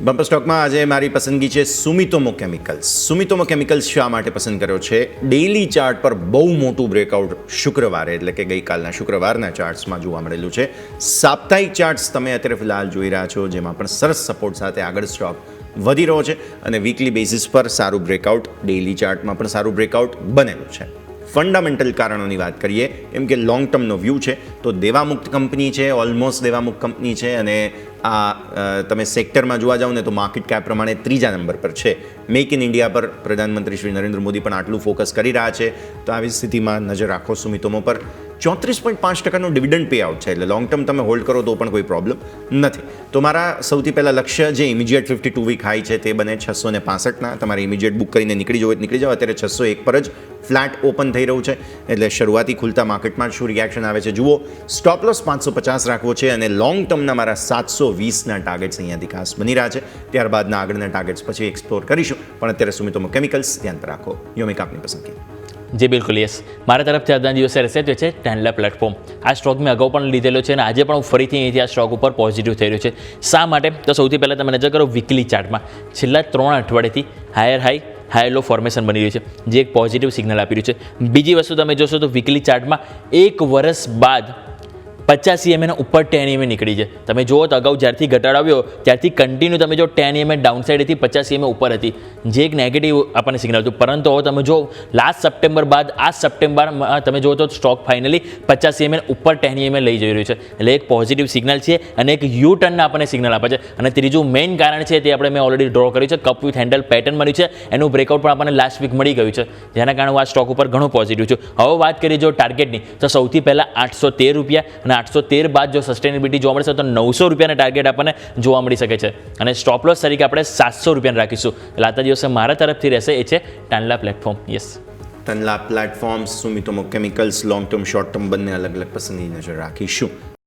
Bumper સ્ટોકમાં આજે મારી પસંદગી છે સુમિતોમો કેમિકલ્સ સુમિતોમો કેમિકલ્સ શા માટે પસંદ કર્યો છે? ડેઇલી ચાર્ટ પર બહુ મોટું બ્રેકઆઉટ શુક્રવારે, એટલે કે ગઈકાલના શુક્રવારના ચાર્ટ્સમાં જોવા મળેલું છે. સાપ્તાહિક ચાર્ટ્સ તમે અત્યારે ફિલહાલ જોઈ રહ્યા છો, જેમાં પણ સરસ સપોર્ટ સાથે આગળ સ્ટોક વધી રહ્યો છે અને વીકલી બેસિસ પર સારું બ્રેકઆઉટ ડેઇલી ચાર્ટમાં પણ સારું બ્રેકઆઉટ બનેલું છે. ફંડામેન્ટલ કારણોની વાત કરીએ, એમ કે લોંગ ટર્મનો વ્યૂ છે, તો દેવામુક્ત કંપની છે ઓલમોસ્ટ દેવામુક્ત કંપની છે, અને આ તમે સેક્ટરમાં જોવા જાઓ ને તો માર્કેટ કેપ પ્રમાણે ત્રીજા નંબર પર છે. મેક ઇન ઇન્ડિયા પર પ્રધાનમંત્રી શ્રી નરેન્દ્ર મોદી પણ આટલું ફોકસ કરી રહ્યા છે. તો આવી સ્થિતિમાં નજર રાખો સુમિતોમો પર. ચોત્રીસ પોઈન્ટ પાંચ ટકાનું ડિવિડન્ડ પે આઉટ છે. એટલે લોંગ ટર્મ તમે હોલ્ડ કરો તો પણ કોઈ પ્રોબ્લેમ નથી. તો મારા સૌથી પહેલાં લક્ષ્ય જે immediate fifty two week high છે તે બને છસો ને પાસઠના તમારે ઇમિડિયેટ બુક કરીને નીકળી જવું નીકળી જાઓ. અત્યારે છસો એક પર જ ફ્લેટ ઓપન થઈ રહ્યું છે. એટલે શરૂઆતી ખુલતા માર્કેટમાં શું રિએક્શન આવે છે જુઓ. સ્ટોપ લોસ પાંચસો પચાસ રાખવો છે અને લોંગ ટર્મના મારા સાતસો વીસના ટાર્ગેટ્સ અહીંયાથી ખાસ બની રહ્યા છે. ત્યારબાદના આગળના ટાર્ગેટ્સ પછી એક્સપ્લોર કરીશું. પણ અત્યારે સુમિતોમાં કેમિકલ્સ ધ્યાન પર રાખો. યોમિક આપની પસંદગી. જી, બિલકુલ યસ મારા તરફથી આજના દિવસે તે છે ટેનલા પ્લેટફોર્મ આ સ્ટોક મેં અગાઉ પણ લીધેલો છે અને આજે પણ હું ફરીથી અહીંથી આ સ્ટોક ઉપર પોઝિટિવ થઈ રહ્યો છે. શા માટે? તો સૌથી પહેલાં તમે નજર કરો વીકલી ચાર્ટમાં છેલ્લા ત્રણ અઠવાડિયેથી higher high higher low formation બની રહ્યું છે, જે એક પોઝિટિવ સિગ્નલ આપી રહ્યું છે. બીજી વસ્તુ તમે જોશો તો વીકલી ચાર્ટમાં એક વર્ષ બાદ પચાસ સીએમએના ઉપર ટેન એમએ નીકળી છે. તમે જુઓ તો અગાઉ જ્યારથી ઘટાડો આવ્યો, ત્યારથી કન્ટિન્યુ તમે જો ટેન એમએ ડાઉન સાઈડથી પચાસ સીએમએ ઉપર હતી. જે એક નેગેટિવ આપણને સિગ્નલ હતું. પરંતુ હવે તમે જો લાસ્ટ સપ્ટેમ્બર બાદ, આ સપ્ટેમ્બરમાં તમે જુઓ તો સ્ટોક ફાઇનલી પચાસ સીએમએ ઉપર ટેન એમએ લઈ જઈ રહ્યું છે. એટલે એક પોઝિટિવ સિગ્નલ છે અને એક યુ ટર્નના આપણને સિગ્નલ આપે છે. અને ત્રીજું મેઇન કારણ છે તે આપણે મેં ઓલરેડી ડ્રો કર્યું છે કપ વિથ હેન્ડલ પેટર્ન મળ્યું છે. એનું બ્રેકઆઉટ પણ આપણને લાસ્ટ વીક મળી ગયું છે. જેના કારણે હું આ સ્ટોક ઉપર ઘણું પોઝિટિવ છું. હવે વાત કરીએ જો ટાર્ગેટની તો સૌથી પહેલાં આઠસો તેર રૂપિયા અને આઠસો તેર બાદ જો સસ્ટેનેબિલિટી જોવા મળશે તો નવસો રૂપિયાના ટાર્ગેટ આપણને જોવા મળી શકે છે. અને સ્ટોપ લોસ તરીકે આપણે સાતસો રૂપિયાને રાખીશું. એટલે આજના દિવસે મારા તરફથી રહેશે. એ છે ટાંડલા platform yes Tanla platforms Sumitomo chemicals long term short term બંને અલગ અલગ પસંદગી નજર રાખીશું.